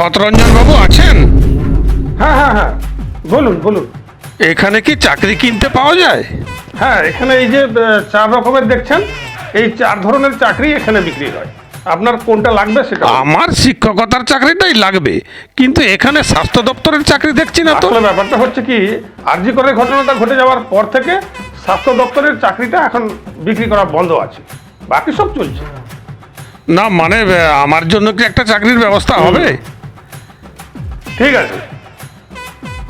সতরঞ্জন বাবু আছেন? হ্যাঁ হ্যাঁ হ্যাঁ। বলুন বলুন। এখানে কি চাকরি কিনতে পাওয়া যায়? হ্যাঁ এখানে এই যে চার রকমের দেখছেন এই চার ধরনের চাকরি এখানে বিক্রি হয়। আপনার কোনটা লাগবে সেটা আমার শিক্ষকতার চাকরিটাই লাগবে কিন্তু এখানে স্বাস্থ্য দপ্তরের চাকরি দেখছি না তো। আসলে ব্যাপারটা হচ্ছে কি আরজি করে ঘটনাটা ঘটে যাওয়ার পর থেকে স্বাস্থ্য দপ্তরের চাকরিটা এখন বিক্রি করা বন্ধ আছে। বাকি সব চলছে। না মানে আমার জন্য কি একটা চাকরির ব্যবস্থা হবে? ঠিক আছে।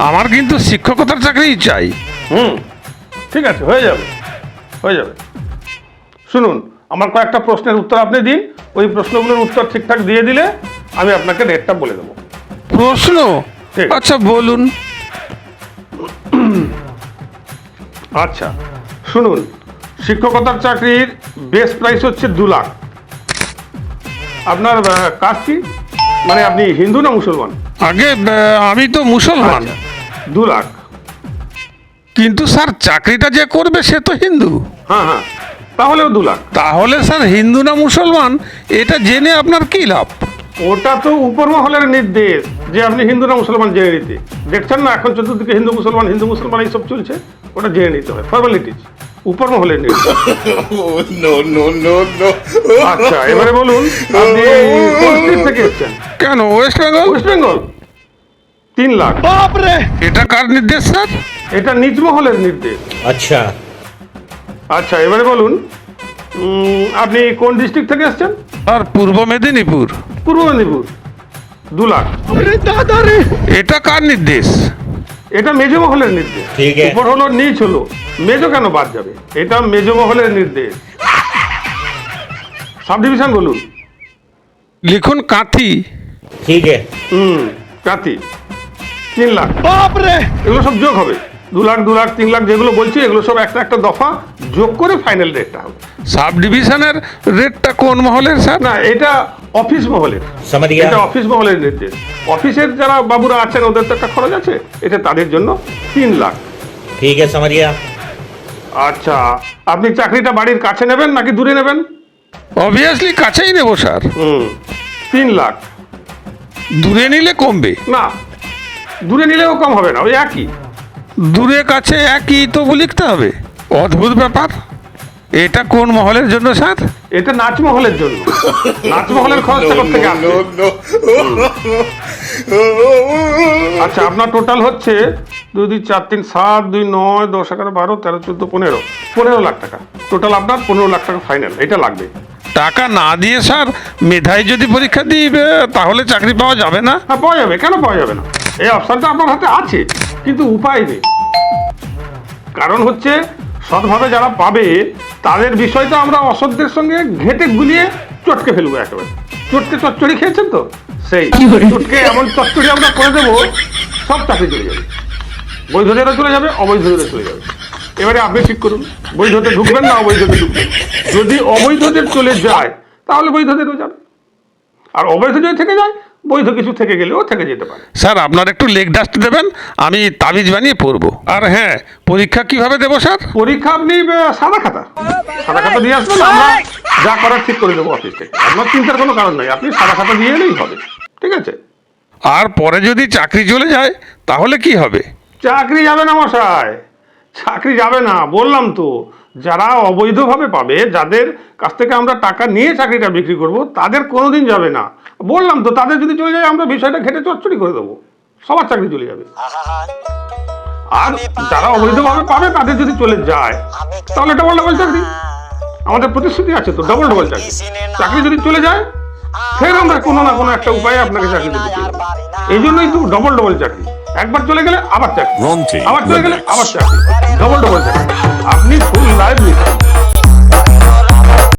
আমার কিন্তু শিক্ষকতার চাকরিই চাই। হুম ঠিক আছে হয়ে যাবে হয়ে যাবে। শুনুন আমার কয়েকটা প্রশ্নের উত্তর আপনি দিন ওই প্রশ্নগুলোর উত্তর ঠিকঠাক দিয়ে দিলে আমি আপনাকে রেটটা বলে দেবো। প্রশ্ন? ঠিক। আচ্ছা বলুন। আচ্ছা শুনুন শিক্ষকতার চাকরির বেস প্রাইস হচ্ছে দু লাখ। আপনার আহ, কাস্ট কি? মানে আপনি হিন্দু না মুসলমান? আগে আমি তো মুসলমান। আচ্ছা, দু লাখ। কিন্তু স্যার চাকরিটা যে করবে সে তো হিন্দু। হ্যাঁ হ্যাঁ তাহলেও দু লাখ। তাহলে স্যার হিন্দু না মুসলমান? এটা জেনে আপনার কি লাভ? ওটা তো উপরমহলের নির্দেশ যে আপনি হিন্দুরা মুসলমান জেনে নিতে। দেখছেন না এখন চতুর্দিকে হিন্দু মুসলমান হিন্দু মুসলমান এইসব চলছে ওটা জেনে নিতে হয়। ফর্মালিটিজ উপরমহলের নির্দেশ। আচ্ছা এবারে বলুন আপনি থেকে এসছেন? কেন ওয়েস্ট বেঙ্গল ওয়েস্ট বেঙ্গল তিন লাখ। বাপরে! এটা কার নির্দেশ স্যার? এটা নিজ মহলের নির্দেশ। আচ্ছা। আচ্ছা এবারে বলুন আপনি কোন ডিস্ট্রিক্ট থেকে এসছেন? আর পূর্ব মেদিনীপুর। পূর্ব মেদিনীপুর। দু লাখ। রে। এটা কার নির্দেশ? এটা মেজ মহলের নির্দেশ। উপর হলো নিচ হলো। মেজো কেন বাদ যাবে? এটা মেজ মহলের নির্দেশ। সাব ডিভিশন বলুন। লিখুন কাঠি ঠিক হুম কাঠি তিন লাখ। বাপরে। এগুলো সব যোগ হবে। দু লাখ দু লাখ তিন লাখ যেগুলো বলছি এগুলো সব একটা একটা দফা যোগ করে ফাইনাল রেটটা হবে। সাব ডিভিশনের রেটটা কোন মহলের স্যার না এটা অফিস মহলের। এটা অফিস মহলের নির্দেশ অফিসের যারা বাবুরা আছেন ওদের তো একটা খরচ আছে। এটা তাদের জন্য তিন লাখ। ঠিক আছে সামারিয়া আচ্ছা আপনি চাকরিটা বাড়ির কাছে নেবেন নাকি দূরে নেবেন? অবভিয়াসলি কাছেই নেব স্যার হুম তিন লাখ। দূরে নিলে কমবে। না দূরে নিলেও কম হবে না ওই একই। দূরে কাছে একই তবু লিখতে হবে। অদ্ভুত ব্যাপার। এটা কোন মহলের জন্য স্যার? এটা নাচমহলের জন্য। নাচমহলের খরচটা কোথা থেকে আচ্ছা আপনার টোটাল হচ্ছে দুই দুই চার তিন সাত দুই নয় দশ এগারো বারো তেরো চোদ্দ পনেরো। পনেরো লাখ টাকা। টোটাল আপনার পনেরো লাখ টাকা ফাইনাল এটা লাগবে। টাকা না দিয়ে স্যার মেধায় যদি পরীক্ষা দিবে তাহলে চাকরি পাওয়া যাবে না? হ্যাঁ পাওয়া যাবে। কেন পাওয়া যাবে না? এই অপশনটা আপনার হাতে আছে কিন্তু উপায় নেই। কারণ হচ্ছে সৎভাবে যারা পাবে তাদের বিষয়টা আমরা অসৎদের সঙ্গে ঘেটে গুলিয়ে চটকে ফেলব একেবারে। চটকে চচ্চড়ি খেয়েছেন তো? সেই। চটকে এমন চচ্চড়ি আমরা করে দেবো সব চাকরি চলে যাবে। বৈধদেরও চলে যাবে অবৈধদেরও চলে যাবে। এবারে আপনি ঠিক করুন বৈধতে ঢুকবেন না অবৈধতে ঢুকবেন। যদি অবৈধদের চলে যায় তাহলে বৈধদেরও যাবে। আর অবৈধ যদি থেকে যায় বৈধ কিছু থেকে গেলেও থেকে যেতে পারে। স্যার আপনার একটু লেগ ডাস্ট দেবেন আমি তাবিজ বানিয়ে পড়ব আর হ্যাঁ পরীক্ষা কীভাবে দেবো স্যার? পরীক্ষা আপনি সাদা খাতা। সাদা খাতা দিয়ে আসবেন আমরা যা করার ঠিক করে দেবো অফিস থেকে। আপনার চিন্তার কোনো কারণ নেই আপনি সাদা খাতা দিয়ে এলেই হবে ঠিক আছে? আর পরে যদি চাকরি চলে যায় তাহলে কি হবে? চাকরি যাবে না মশাই। চাকরি যাবে না, বললাম তো। যারা অবৈধভাবে পাবে, যাদের কাছ থেকে আমরা টাকা নিয়ে চাকরিটা বিক্রি করব, তাদের কোনোদিন যাবে না। বললাম তো, তাদের যদি চলে যায়, আমরা বিষয়টা ঘেটে চচ্চড়ি করে দেবো। সবার চাকরি চলে যাবে। আর যারা অবৈধভাবে পাবে, তাদের যদি চলে যায়, তাহলে ডবল ডবল চাকরি। আমাদের প্রতিশ্রুতি আছে তো ডবল ডবল চাকরি। চাকরি যদি চলে যায়, ফের আমরা কোনো না কোনো একটা উপায়ে আপনাকে চাকরি দিতে এই জন্যই তো ডবল ডবল চাকরি। একবার চলে গেলে আবার চাকরি। আবার চলে গেলে আবার চাকরি। ডবল ডবল চাকরি। আপনি ফুল লাইফ নিতে